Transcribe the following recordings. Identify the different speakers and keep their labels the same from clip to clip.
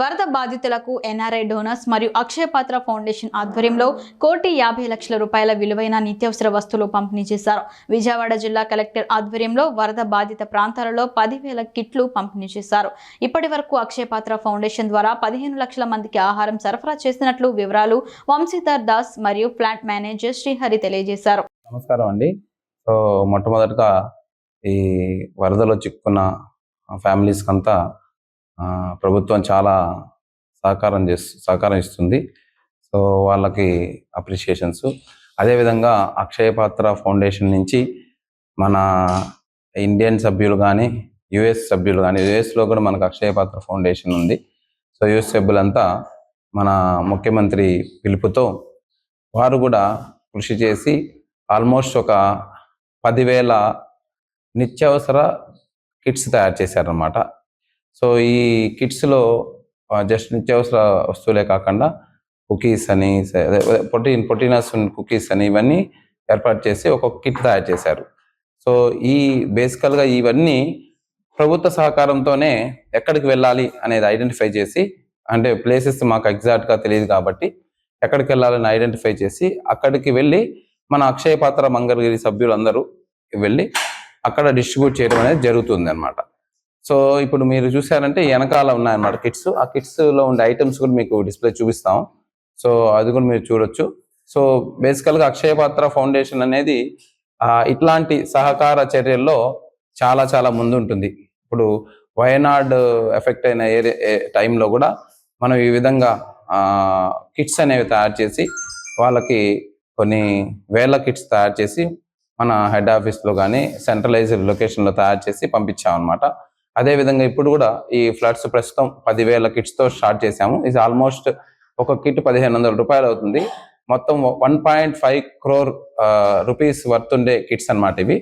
Speaker 1: వరద బాధితులకు NRI donors మరియు అక్షయపాత్ర ఫౌండేషన్ ఆధ్వర్యంలో కోటి యాభై లక్షల రూపాయల విలువైన నిత్యావసర వస్తువులు పంపిణీ చేశారు. విజయవాడ జిల్లా కలెక్టర్ ఆధ్వర్యంలో వరద బాధిత ప్రాంతాలలో పదివేల కిట్లు పంపిణీ చేశారు. ఇప్పటి వరకు అక్షయపాత్ర ఫౌండేషన్ ద్వారా పదిహేను లక్షల మందికి ఆహారం సరఫరా చేసినట్లు వివరాలు వంశీధర్ దాస్ మరియు ప్లాంట్ మేనేజర్ శ్రీహరి తెలియజేశారు.
Speaker 2: నమస్కారం అండి. సో మొట్టమొదటిగా ఈ వరదలో చిక్కుకున్న ఫ్యామిలీస్కి అంతా ప్రభుత్వం చాలా సహకారం చేస్తు సహకారం ఇస్తుంది. సో వాళ్ళకి అప్రిషియేషన్స్. అదేవిధంగా అక్షయ పాత్ర ఫౌండేషన్ నుంచి మన ఇండియన్ సభ్యులు కానీ యుఎస్ సభ్యులు కానీ యుఎస్లో కూడా మనకు అక్షయ పాత్ర ఫౌండేషన్ ఉంది. సో యుఎస్ సభ్యులంతా మన ముఖ్యమంత్రి పిలుపుతో వారు కూడా కృషి చేసి ఆల్మోస్ట్ ఒక పదివేల నిత్యావసర కిట్స్ తయారు చేశారనమాట సో ఈ కిట్స్లో జస్ట్ నిత్యావసర వస్తువులే కాకుండా కుకీస్ అని పొటీన్ పొటీనాస్ కుకీస్ అని ఇవన్నీ ఏర్పాటు చేసి ఒక కిట్ తయారు చేశారు. సో ఈ బేసికల్గా ఇవన్నీ ప్రభుత్వ సహకారంతోనే ఎక్కడికి వెళ్ళాలి అనేది ఐడెంటిఫై చేసి అంటే ప్లేసెస్ మాకు ఎగ్జాక్ట్గా తెలియదు కాబట్టి ఎక్కడికి వెళ్ళాలని ఐడెంటిఫై చేసి అక్కడికి వెళ్ళి మన అక్షయ పాత్ర మంగళగిరి సభ్యులందరూ వెళ్ళి అక్కడ డిస్ట్రిబ్యూట్ చేయడం అనేది జరుగుతుంది అనమాట సో ఇప్పుడు మీరు చూసారంటే వెనకాల ఉన్నాయన్నమాట కిట్స్. ఆ కిట్స్లో ఉండే ఐటమ్స్ కూడా మీకు డిస్ప్లే చూపిస్తాం. సో అది కూడా మీరు చూడొచ్చు. సో బేసికల్గా అక్షయ పాత్ర ఫౌండేషన్ అనేది ఇట్లాంటి సహకార చర్యల్లో చాలా చాలా ముందు ఉంటుంది ఇప్పుడు వయనాడ్ ఎఫెక్ట్ అయిన ఏరియా టైంలో కూడా మనం ఈ విధంగా కిట్స్ అనేవి తయారు చేసి వాళ్ళకి కొన్ని వేల కిట్స్ తయారు చేసి మన హెడ్ ఆఫీస్లో కానీ సెంట్రలైజ్డ్ లొకేషన్లో తయారు చేసి పంపించాం అనమాట అదేవిధంగా ఇప్పుడు కూడా ఈ ఫ్లడ్స్ ప్రస్తుతం పదివేల కిట్స్తో స్టార్ట్ చేశాము. ఇది ఆల్మోస్ట్ ఒక కిట్ పదిహేను వందల రూపాయలు అవుతుంది. మొత్తం one point five crore rupees worth ఉండే కిట్స్ అన్నమాట ఇవి.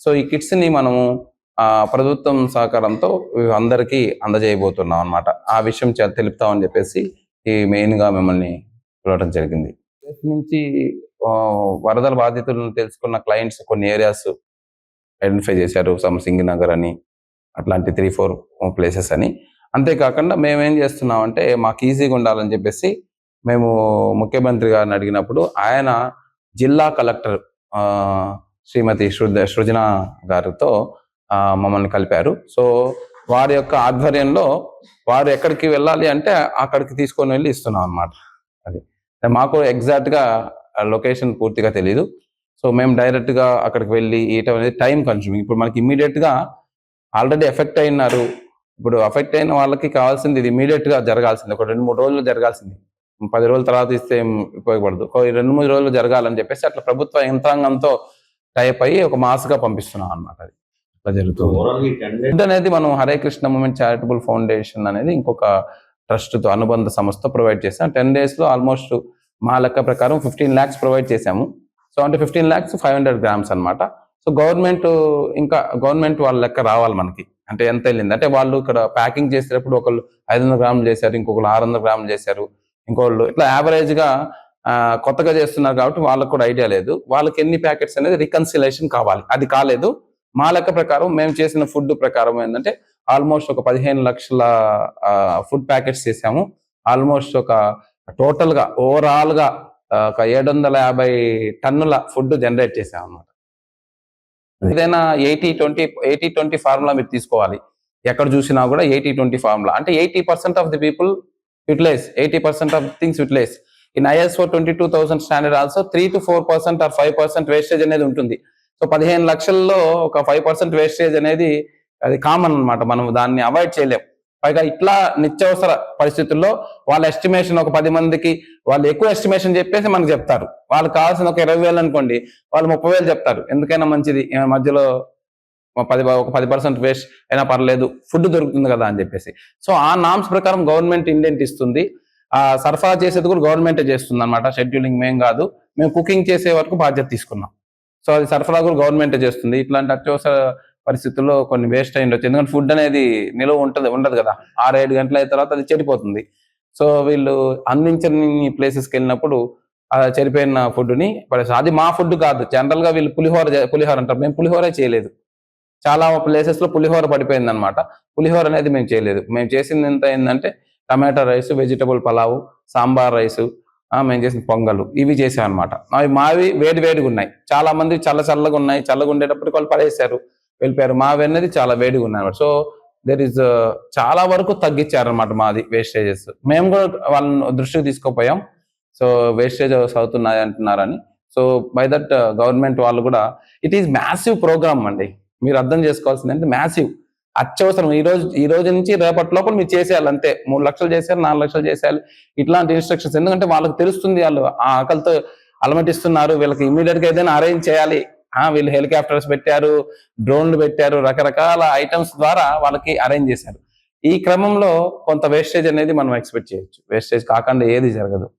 Speaker 2: సో ఈ కిట్స్ని మనము ఆ, ప్రభుత్వం సహకారంతో అందరికీ అందజేయబోతున్నాం అన్నమాట. ఆ విషయం తెలుపుతామని చెప్పేసి ఈ మెయిన్గా మిమ్మల్ని పిలవడం జరిగింది. నుంచి వరదల బాధితులను తెలుసుకున్న క్లయింట్స్ కొన్ని ఏరియాస్ ఐడెంటిఫై చేశారు. సమ్ సింగినగర్ అని అట్లాంటి త్రీ ఫోర్ ప్లేసెస్ అని. అంతేకాకుండా మేము ఏం చేస్తున్నాం అంటే మాకు ఈజీగా ఉండాలని చెప్పేసి మేము ముఖ్యమంత్రి గారిని అడిగినప్పుడు ఆయన జిల్లా కలెక్టర్ శ్రీమతి సృజ సృజన గారితో మమ్మల్ని కలిపారు. సో వారి యొక్క ఆధ్వర్యంలో వారు ఎక్కడికి వెళ్ళాలి అంటే అక్కడికి తీసుకొని వెళ్ళి ఇస్తున్నాం అనమాట అది. మాకు ఎగ్జాక్ట్గా లొకేషన్ పూర్తిగా తెలియదు సో మేము డైరెక్ట్గా అక్కడికి వెళ్ళి ఇయటం అనేది టైం కన్స్యూమింగ్. ఇప్పుడు మనకి ఇమీడియట్గా ఆల్రెడీ ఎఫెక్ట్ అయినారు. ఇప్పుడు ఎఫెక్ట్ అయిన వాళ్ళకి కావాల్సింది ఇది ఇమీడియట్గా జరగాల్సింది. ఒక రెండు మూడు రోజులు జరగాల్సింది. పది రోజుల తర్వాత ఇస్తే ఏం ఉపయోగపడదు. ఒక రెండు మూడు రోజులు జరగాలని చెప్పేసి అట్లా ప్రభుత్వ యంత్రాంగంతో టైప్ అయ్యి ఒక మాస్గా పంపిస్తున్నాం అన్నమాట అది. అట్లా జరుగుతుంది అనేది మనం Hare Krishna movement charitable foundation అనేది ఇంకొక ట్రస్ట్తో అనుబంధ సంస్థ ప్రొవైడ్ చేసాం టెన్ డేస్లో ఆల్మోస్ట్ మా లెక్క ప్రకారం ఫిఫ్టీన్ ల్యాక్స్ ప్రొవైడ్ చేసాము సో అంటే fifteen lakhs five hundred grams అనమాట సో గవర్నమెంట్ ఇంకా గవర్నమెంట్ వాళ్ళ లెక్క రావాలి మనకి. అంటే ఎంత వెళ్ళింది? అంటే వాళ్ళు ఇక్కడ ప్యాకింగ్ చేసేటప్పుడు ఒకళ్ళు ఐదు వందల గ్రాములు చేశారు ఇంకొకరు ఆరు వందల గ్రాములు చేశారు ఇంకోళ్ళు ఇట్లా యావరేజ్గా కొత్తగా చేస్తున్నారు కాబట్టి వాళ్ళకు కూడా ఐడియా లేదు. వాళ్ళకి ఎన్ని ప్యాకెట్స్ అనేది రికన్సిలేషన్ కావాలి. అది కాలేదు. మా లెక్క ప్రకారం మేము చేసిన ఫుడ్ ప్రకారం ఏంటంటే ఆల్మోస్ట్ ఒక పదిహేను లక్షల ఫుడ్ ప్యాకెట్స్ చేసాము ఆల్మోస్ట్ ఒక టోటల్గా ఓవరాల్గా ఒక ఏడు వందల యాభై టన్నుల ఫుడ్ జనరేట్ చేసాము అన్నమాట ఏదైనా eighty twenty eighty twenty formula మీరు తీసుకోవాలి. ఎక్కడ చూసినా కూడా ఎయిటీ ట్వంటీ ఫార్ములా. అంటే eighty percent of the people utilise eighty percent of things utilise. In ISO twenty two thousand standard also three to four percent or five percent wastage అనేది ఉంటుంది. So పదిహేను లక్షల్లో ఒక ఫైవ్ పర్సెంట్ వేస్టేజ్ అనేది అది common అన్నమాట. మనం దాన్ని అవాయిడ్ చేయలేం. పైగా ఇట్లా నిత్యవసర పరిస్థితుల్లో వాళ్ళ ఎస్టిమేషన్ ఒక పది మందికి వాళ్ళు ఎక్కువ ఎస్టిమేషన్ చెప్పేసి మనకు చెప్తారు. వాళ్ళకి కావాల్సిన ఒక ఇరవై వేలు అనుకోండి వాళ్ళు ముప్పై వేలు చెప్తారు. ఎందుకైనా మంచిది మధ్యలో ఒక పది ఒక పది పర్సెంట్ వేస్ట్ అయినా పర్లేదు ఫుడ్ దొరుకుతుంది కదా అని చెప్పేసి. సో ఆ నామ్స్ ప్రకారం గవర్నమెంట్ ఇండెంట్ ఇస్తుంది. ఆ సరఫరా చేసేది కూడా గవర్నమెంటే చేస్తుంది అనమాట షెడ్యూలింగ్ మేం కాదు మేము కుకింగ్ చేసే వరకు బాధ్యత తీసుకున్నాం. సో అది సరఫరా కూడా గవర్నమెంటే చేస్తుంది. ఇట్లాంటి అత్యవసర పరిస్థితుల్లో కొన్ని వేస్ట్ అయి ఉండొచ్చు ఎందుకంటే ఫుడ్ అనేది నిలువ ఉంటుంది ఉండదు కదా. ఆరు ఏడు గంటల అయిన తర్వాత అది చెడిపోతుంది. సో వీళ్ళు అందించని ప్లేసెస్కి వెళ్ళినప్పుడు చెడిపోయిన ఫుడ్ని పడేస్తారు. అది మా ఫుడ్ కాదు. జనరల్గా వీళ్ళు పులిహోర పులిహోర అంటారు. మేము పులిహోరే చేయలేదు. చాలా ప్లేసెస్లో పులిహోర పడిపోయింది అనమాట పులిహోర అనేది మేము చేయలేదు. మేము చేసింది ఎంత ఏంటంటే tomato rice vegetable pulao sambar rice మేము చేసిన పొంగలు. ఇవి చేసాం అనమాట అవి మావి వేడి వేడిగా ఉన్నాయి. చాలా మంది చల్ల చల్లగా ఉన్నాయి. చల్లగా ఉండేటప్పటికి వాళ్ళు పడేసారు వెళ్ళిపోయారు. మావి అనేది చాలా వేడిగా ఉన్నాయి సో దెర్ ఇస్ uh, చాలా వరకు తగ్గించారనమాట మాది వేస్టేజెస్ మేము కూడా వాళ్ళని దృష్టికి తీసుకుపోయాం. సో వేస్టేజ్ అవుతున్నాయి అంటున్నారని. సో బై దట్ గవర్నమెంట్ వాళ్ళు కూడా ఇట్ ఈస్ మ్యాసివ్ ప్రోగ్రామ్ అండి. మీరు అర్థం చేసుకోవాల్సింది అంటే మ్యాసివ్ అత్యవసరం. ఈ రోజు ఈ రోజు నుంచి రేపటి లోపల మీరు చేసేయాలి అంతే. మూడు లక్షలు చేసేయాలి నాలుగు లక్షలు చేసేయాలి. ఇట్లాంటి ఇన్స్ట్రక్షన్స్ ఎందుకంటే వాళ్ళకి తెలుస్తుంది వాళ్ళు ఆ ఆకలితో అలమటిస్తున్నారు. వీళ్ళకి ఇమీడియట్గా ఏదైనా అరేంజ్ చేయాలి. వీళ్ళు హెలికాప్టర్స్ పెట్టారు డ్రోన్లు పెట్టారు రకరకాల ఐటమ్స్ ద్వారా వాళ్ళకి అరేంజ్ చేశారు. ఈ క్రమంలో కొంత వేస్టేజ్ అనేది మనం ఎక్స్పెక్ట్ చేయొచ్చు. వేస్టేజ్ కాకుండా ఏది జరగదు.